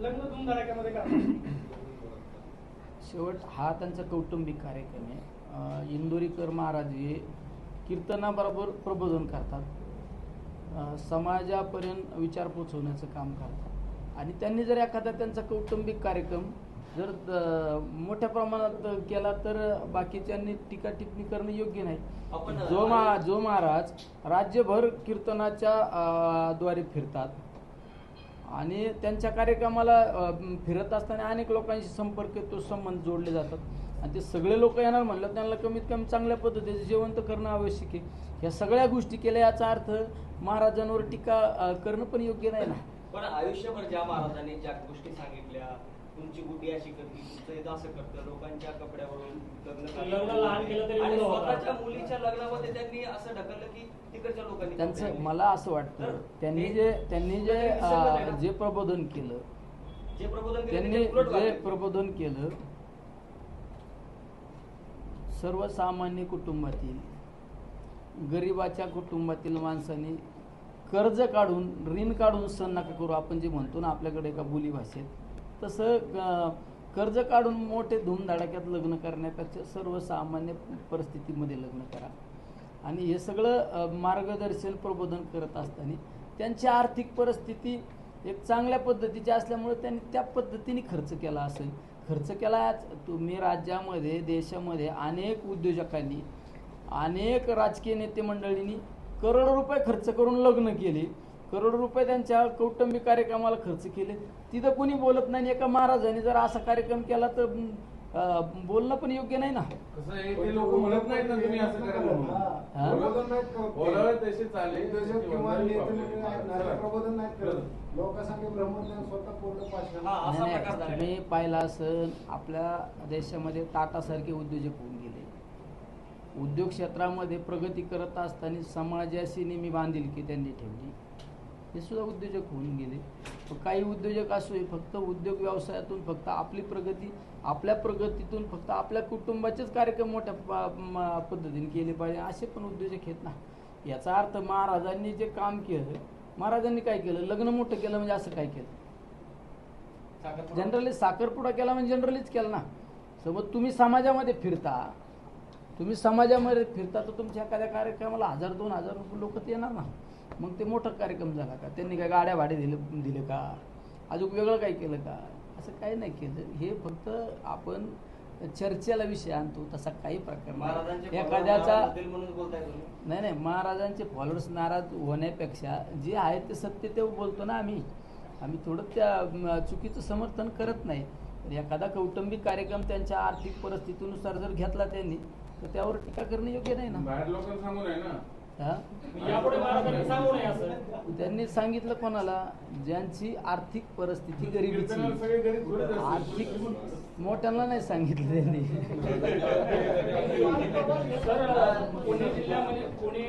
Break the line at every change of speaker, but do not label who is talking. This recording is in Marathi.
लग्न धुमधडाक्यामध्ये
शेवट हा त्यांचा कौटुंबिक कार्यक्रम आहे. इंदोरीकर महाराज हे कीर्तनाबरोबर प्रबोधन करतात. समाजापर्यंत विचार पोचवण्याचं काम करतात. आणि त्यांनी जर एखादा त्यांचा कौटुंबिक कार्यक्रम जर मोठ्या प्रमाणात केला तर बाकीच्यांनी टीका टिप्पणी करणं योग्य नाही. जो मा जो महाराज राज्यभर कीर्तनाच्या अं, द्वारे फिरतात. आणि त्यांच्या कार्यक्रमाला फिरत असताना अनेक लोकांशी संपर्क तो संबंध जोडले जातात. आणि ते सगळे लोक येणार म्हणलं त्यांना कमीत कमी चांगल्या पद्धतीचं जेवण तर करणं आवश्यक आहे. ह्या सगळ्या गोष्टी केल्या याचा अर्थ महाराजांवर टीका करणं पण योग्य नाही ना.
पण आयुष्यभर ज्या महाराजांनी ज्या गोष्टी सांगितल्या तुमची गुड्डी अशी करते तुमचं हे असं करतं लोकांच्या कपड्यावरून लग्न
लग्न लहान केलं तरी
आणि
मुलं होतात.
स्वतःच्या मुलीच्या लग्नामध्ये त्यांनी असं ढकललं की तिकडच्या लोकांनी
त्यांचं. मला असं वाटतं त्यांनी जे त्यांनी जे अ,
ना.
जे प्रबोधन केलं
जे प्रबोधन केलं
त्यांनी
त्याच्या उलट
जे
वागले.
प्रबोधन केलं सर्वसामान्य कुटुंबातील गरिबाच्या कुटुंबातील माणसाने कर्ज काढून ऋण काढून सण नका करू आपण जे म्हणतो ना आपल्याकडे एका बोली भाषेत तसं कर्ज काढून मोठे धूमधडाक्यात लग्न करण्यापेक्षा सर्वसामान्य परिस्थितीमध्ये लग्न करा. आणि हे सगळं मार्गदर्शन प्रबोधन करत असताना त्यांची आर्थिक परिस्थिती एक चांगल्या पद्धतीची असल्यामुळे त्यांनी त्या पद्धतीने खर्च केला असेल. खर्च केला आज तुम्ही राज्यामध्ये देशामध्ये अनेक उद्योजकांनी अनेक राजकीय नेते मंडळींनी करोडो रुपये खर्च करून लग्न केले. करोडो रुपये त्यांच्या कौटुंबिक कार्यक्रमाला खर्च केले. तिथं कोणी बोलत नाही एका महाराजांनी जर असा कार्यक्रम केला तर बोलणं पण योग्य नाही ना?
लोक म्हणत नाहीत ना तुम्ही असं
असा.
तुम्ही पाहिला असन आपल्या देशामध्ये टाटासारखे उद्योजक होऊन गेले. उद्योग क्षेत्रामध्ये प्रगती करत असताना समाजाशी नेहमी बांधिलकी त्यांनी ठेवली. हे सुद्धा उद्योजक होऊन गेले. काही उद्योजक असो हे फक्त उद्योग व्यवसायातून फक्त आपली प्रगती आपल्या प्रगतीतून फक्त आपल्या कुटुंबाचेच कार्यक्रम मोठ्या पद्धतीने केले पाहिजे असे पण उद्योजक आहेत ना. याचा अर्थ महाराजांनी जे काम केलं महाराजांनी काय केलं? लग्न मोठं केलं म्हणजे असं काय केलं? जनरली साखरपुडा केला म्हणजे जनरलीच केला ना. सोबत तुम्ही समाजामध्ये फिरता. तुम्ही समाजामध्ये फिरता तर तुमच्या एखाद्या कार्यक्रमाला हजार दोन हजार रुपये लोक येणार ना. मग ते मोठा कार्यक्रम झाला का? त्यांनी काय गाड्या भाडे दिले दिले का? अजून वेगळं काय केलं का? असं काही नाही केलं. हे फक्त आपण चर्चेला विषय आणतो तसा काही प्रकार
महाराजांचे
नाही एखाद्याचा नाही नाही. महाराजांचे फॉलोअर्स नाराज होण्यापेक्षा जे आहे ते सत्य ते बोलतो ना आम्ही. आम्ही थोडं त्या चुकीचं समर्थन करत नाही. तर एखादा कौटुंबिक कार्यक्रम त्यांच्या आर्थिक परिस्थितीनुसार जर घेतला त्यांनी तर त्यावर टीका करणं योग्य नाही ना?
बाहेर लोकांना सांगून आहे ना.
हा?
असं.
त्यांनी सांगितलं कोणाला? ज्यांची आर्थिक परिस्थिती गरिबीची. आर्थिक मोठ्यांना नाही सांगितलं त्यांनी.
पुणे जिल्ह्यामध्ये पुणे